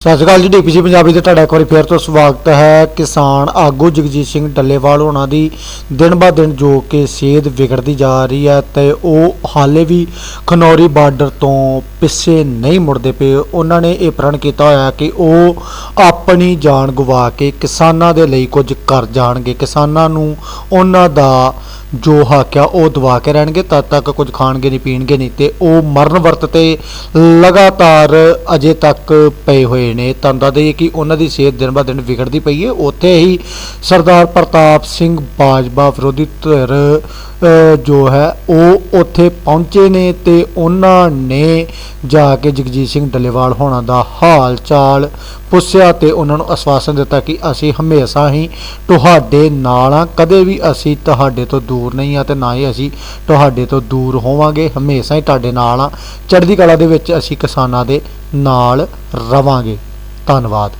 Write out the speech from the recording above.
ਸਤਿ ਸ਼੍ਰੀ ਅਕਾਲ ਜੀ ਡੀਪੀਸੀ ਪੰਜਾਬੀ ਦੇ ਤੁਹਾਡਾ ਇੱਕ ਵਾਰੀ ਫੇਰ ਤੋਂ ਸਵਾਗਤ ਹੈ। ਕਿਸਾਨ ਆਗੂ ਜਗਜੀਤ ਸਿੰਘ ਡੱਲੇਵਾਲ ਹੋਣਾ ਦੀ ਦਿਨ ਬਾ ਦਿਨ ਜੋ ਕਿ ਸੇਧ ਵਿਗੜਦੀ ਜਾ ਰਹੀ ਹੈ ਤੇ ਉਹ ਹਾਲੇ ਵੀ ਖਨੌਰੀ ਬਾਰਡਰ ਤੋਂ ਪਿੱਛੇ ਨਹੀਂ ਮੁੜਦੇ ਪਏ। ਉਹਨਾਂ ਨੇ ਇਹ ਪ੍ਰਣ ਕੀਤਾ ਹੋਇਆ ਕਿ ਉਹ ਆਪਣੀ ਜਾਨ ਗਵਾ ਕੇ ਕਿਸਾਨਾਂ ਦੇ ਲਈ ਕੁਝ ਕਰ ਜਾਣਗੇ। ਕਿਸਾਨਾਂ ਨੂੰ ਉਹਨਾਂ ਦਾ ਜੋ ਹੱਕ ਆ ਉਹ ਦਵਾ ਕੇ ਰਹਿਣਗੇ, ਤਦ ਤੱਕ ਕੁਝ ਖਾਣਗੇ ਨਹੀਂ, ਪੀਣਗੇ ਨਹੀਂ ਤੇ ਉਹ ਮਰਨ ਵਰਤ ਤੇ ਲਗਾਤਾਰ ਅਜੇ ਤੱਕ ਪਏ ਹੋਏ ਨੇ। ਤੁਹਾਨੂੰ ਦੱਸ ਦਈਏ ਕਿ ਉਹਨਾਂ ਦੀ ਸਿਹਤ ਦਿਨ ਬਾ ਦਿਨ ਵਿਗੜਦੀ ਪਈ ਹੈ। ਉੱਥੇ ਹੀ ਸਰਦਾਰ ਪ੍ਰਤਾਪ ਸਿੰਘ ਬਾਜਵਾ ਵਿਰੋਧੀ ਧਿਰ ਜੋ ਹੈ, ਉਹ ਉੱਥੇ ਪਹੁੰਚੇ ਨੇ ਤੇ ਉਹਨਾਂ ਨੇ ਜਾ ਕੇ ਜਗਜੀਤ ਸਿੰਘ ਡੱਲੇਵਾਲ ਹੋਣਾ ਦਾ ਹਾਲ ਚਾਲ ਪੁੱਛਿਆ ਤੇ ਉਹਨਾਂ ਨੂੰ ਆਸ਼ਵਾਸਨ ਦਿੱਤਾ ਕਿ ਅਸੀਂ ਹਮੇਸ਼ਾ ਹੀ ਤੁਹਾਡੇ ਨਾਲ ਆ ਕਦੇ ਵੀ ਅਸੀਂ ਤੁਹਾਡੇ ਤੋਂ ਦੂਰ ਨਹੀਂ ਆ ਤੇ ਨਾ ਹੀ ਅਸੀਂ ਤੁਹਾਡੇ ਤੋਂ ਦੂਰ ਹੋਵਾਂਗੇ। ਹਮੇਸ਼ਾ ਹੀ ਤੁਹਾਡੇ ਨਾਲ ਆ। ਚੜ੍ਹਦੀ ਕਲਾ ਦੇ ਵਿੱਚ ਅਸੀਂ ਕਿਸਾਨਾਂ ਦੇ ਨਾਲ ਰਵਾਂਗੇ। ਧੰਨਵਾਦ।